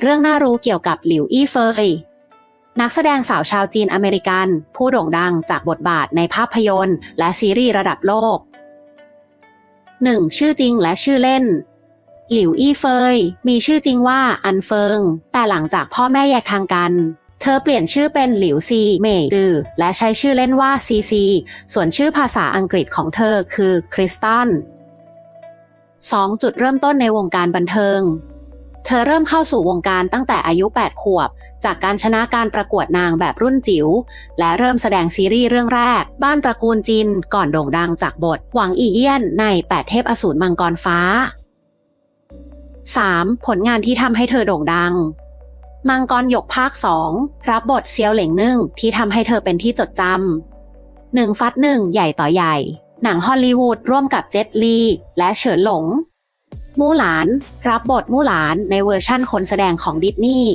เรื่องน่ารู้เกี่ยวกับหลิวอี้เฟย นักแสดงสาวชาวจีนอเมริกัน ผู้โด่งดังจากบทบาทในภาพยนตร์ และซีรีส์ระดับโลก 1. ชื่อจริงและชื่อเล่น หลิวอี้เฟย มีชื่อจริงว่าอันเฟิง แต่หลังจากพ่อแม่แยกทางกันเธอเปลี่ยนชื่อเป็นหลิวซีเมยจือและใช้ชื่อเล่นว่าซีซี ส่วนชื่อภาษาอังกฤษของเธอคือคริสตัน 2. จุดเริ่มต้นในวงการบันเทิง เธอเริ่มเข้าสู่วงการตั้งแต่อายุ 8 ขวบ จากการชนะการประกวดนางแบบรุ่นจิ๋ว และเริ่มแสดงซีรีส์เรื่องแรก บ้านตระกูลจิน ก่อนโด่งดังจากบท หวังอีเอี้ยนใน 8 เทพอสูรมังกรฟ้า 3. ผลงานที่ทำให้เธอโด่งดัง มังกรหยกภาค 2 รับบทเซียวเหล่งนึ่งที่ทำให้เธอเป็นที่จดจำหนึ่งฟัดหนึ่งใหญ่ต่อใหญ่ หนังฮอลลีวูดร่วมกับเจ็ตลีและเฉินหลง มู่หลาน รับบทมู่หลานในเวอร์ชั่นคนแสดงของดิสนีย์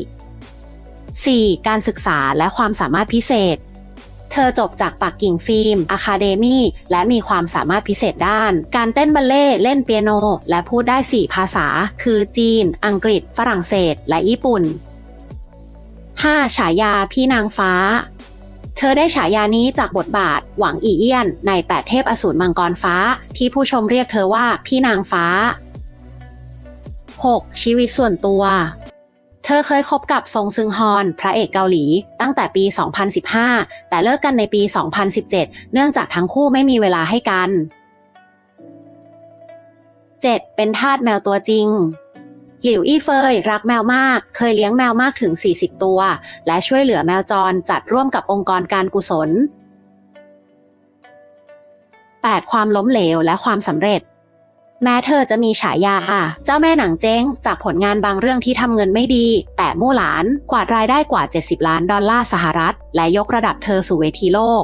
4. การศึกษาและความสามารถพิเศษ เธอจบจากปักกิ่งฟิล์มอะคาเดมีและมีความสามารถพิเศษด้าน การเต้นบัลเล่ เล่นเปียโน และพูดได้ 4 ภาษา คือจีน อังกฤษ ฝรั่งเศส และญี่ปุ่น 5. ฉายาพี่นางฟ้า เธอได้ฉายานี้จากบทบาท หวังอีเอี้ยน ใน8เทพอสูรมังกรฟ้า ที่ผู้ชมเรียกเธอว่าพี่นางฟ้า 6. ชีวิตส่วนตัว เธอเคยคบกับซงซึงฮอน พระเอกเกาหลี ตั้งแต่ปี 2015 แต่เลิกกันในปี 2017 เนื่องจากทั้งคู่ไม่มีเวลาให้กัน 7. เป็นทาสแมวตัวจริง หลิวอี้เฟยรักแมวมาก เคยเลี้ยงแมวมากถึง 40 ตัว และช่วยเหลือแมวจรจัดร่วมกับองค์กรการกุศล 8. ความล้มเหลวและความสำเร็จ แม้เธอจะมีฉายา เจ้าแม่หนังเจ๊ง จากผลงานบางเรื่องที่ทำเงินไม่ดี แต่มู่หลานกวาดรายได้กว่า 70 ล้านดอลลาร์สหรัฐ และยกระดับเธอสู่เวทีโลก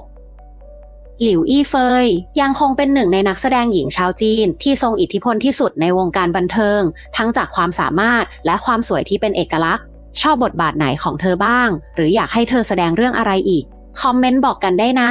หลิวอี้เฟย ยังคงเป็นหนึ่งในนักแสดงหญิงชาวจีน ที่ทรงอิทธิพลที่สุดในวงการบันเทิง ทั้งจากความสามารถและความสวยที่เป็นเอกลักษณ์ ชอบบทบาทไหนของเธอบ้าง หรืออยากให้เธอแสดงเรื่องอะไรอีก คอมเมนต์บอกกันได้นะ